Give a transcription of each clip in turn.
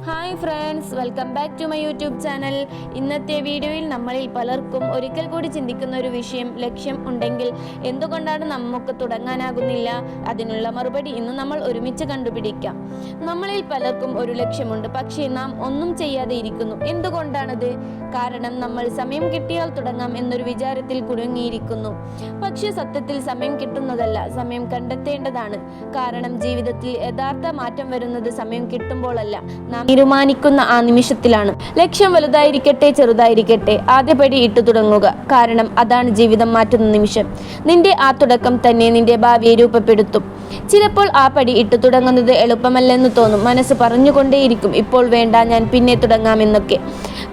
Hi friends welcome back to my YouTube channel ഇന്നത്തെ വീഡിയോയിൽ നമ്മളിൽ പലർക്കും ഒരിക്കൽ കൂടി ചിന്തിക്കുന്ന ഒരു വിഷയം ലക്ഷ്യം ഉണ്ടെങ്കിൽ എന്തുകൊണ്ടാണ് നമുക്ക് തുടങ്ങാനാകുന്നില്ല? അതിനുള്ള മറുപടി ഇന്ന് നമ്മൾ ഒരുമിച്ച് കണ്ടുപിടിക്കാം. നമ്മളിൽ പലർക്കും ഒരു ലക്ഷ്യമുണ്ട് പക്ഷേ നാം ഒന്നും ചെയ്യാതെ ഇരിക്കുന്നു. എന്തുകൊണ്ടാണത്? കാരണം നമ്മൾ സമയം കിട്ടിയാൽ തുടങ്ങാം എന്നൊരു വിചാരത്തിൽ കുടുങ്ങിയിരിക്കുന്നു. പക്ഷേ സത്യത്തിൽ സമയം കിട്ടുന്നതല്ല സമയം കണ്ടെത്തേണ്ടതാണ്. കാരണം ജീവിതത്തിൽ യഥാർത്ഥ മാറ്റം വരുന്നത് സമയം കിട്ടുമ്പോഴല്ല തീരുമാനിക്കുന്ന ആ നിമിഷത്തിലാണ്. ലക്ഷ്യം വലുതായിരിക്കട്ടെ ചെറുതായിരിക്കട്ടെ ആദ്യപടി ഇട്ടു തുടങ്ങുക. കാരണം അതാണ് ജീവിതം മാറ്റുന്ന നിമിഷം. നിന്റെ ആ തുടക്കം തന്നെ നിന്റെ ഭാവിയെ രൂപപ്പെടുത്തും. ചിലപ്പോൾ ആ പടി ഇട്ടു തുടങ്ങുന്നത് എളുപ്പമല്ലെന്ന് തോന്നും. മനസ്സ് പറഞ്ഞുകൊണ്ടേയിരിക്കും. ഇപ്പോൾ വേണ്ട ഞാൻ പിന്നെ തുടങ്ങാമെന്നൊക്കെ.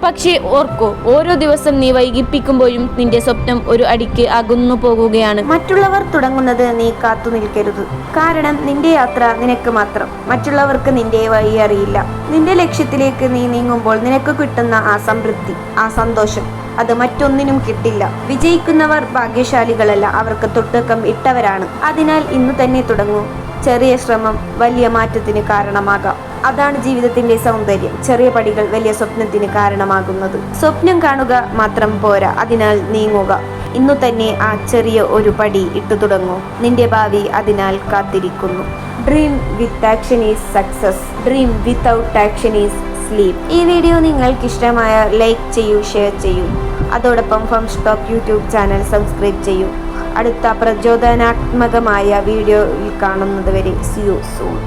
പക്ഷേ ഓർക്കൂ ഓരോ ദിവസം നീ വൈകിപ്പിക്കുമ്പോഴും നിന്റെ സ്വപ്നം ഒരു അടിക്ക് അകന്നു പോകുകയാണ്. മറ്റുള്ളവർ തുടങ്ങുന്നത് നീ കാത്തു നിൽക്കരുത്. കാരണം നിന്റെ യാത്ര നിനക്ക് മാത്രം. മറ്റുള്ളവർക്ക് നിന്റെ വഴി അറിയില്ല. നിന്റെ ലക്ഷ്യത്തിലേക്ക് നീ നീങ്ങുമ്പോൾ നിനക്ക് കിട്ടുന്ന ആ സംതൃപ്തി ആ സന്തോഷം. അത് മറ്റൊന്നിനും കിട്ടില്ല. വിജയിക്കുന്നവർ ഭാഗ്യശാലികളല്ല. അവർക്ക് തൊട്ടക്കം ഇട്ടവരാണ്. അതിനാൽ ഇന്ന് തന്നെ തുടങ്ങൂ. ചെറിയ ശ്രമം വലിയ മാറ്റത്തിന് കാരണമാകാം. അതാണ് ജീവിതത്തിന്റെ സൗന്ദര്യം. ചെറിയ പടികൾ വലിയ സ്വപ്നത്തിന് കാരണമാകുന്നത്. സ്വപ്നം കാണുക മാത്രം പോരാ. അതിനാൽ നീങ്ങുക. ഇന്നു തന്നെ ആ ചെറിയ ഒരു പടി ഇട്ടു തുടങ്ങൂ. നിന്റെ ഭാവി അതിനാൽ കാത്തിരിക്കുന്നു. Dream with action is success dream without action is sleep ഈ വീഡിയോ നിങ്ങൾക്ക് ഇഷ്ടമായ ലൈക്ക് ചെയ്യൂ ഷെയർ ചെയ്യൂ. അതോടൊപ്പം ഫം സ്റ്റോപ്പ് യൂട്യൂബ് ചാനൽ സബ്സ്ക്രൈബ് ചെയ്യൂ. അടുത്ത പ്രചോദനാത്മകമായ വീഡിയോയിൽ കാണുന്നത് വരെ സിയു സൂൺ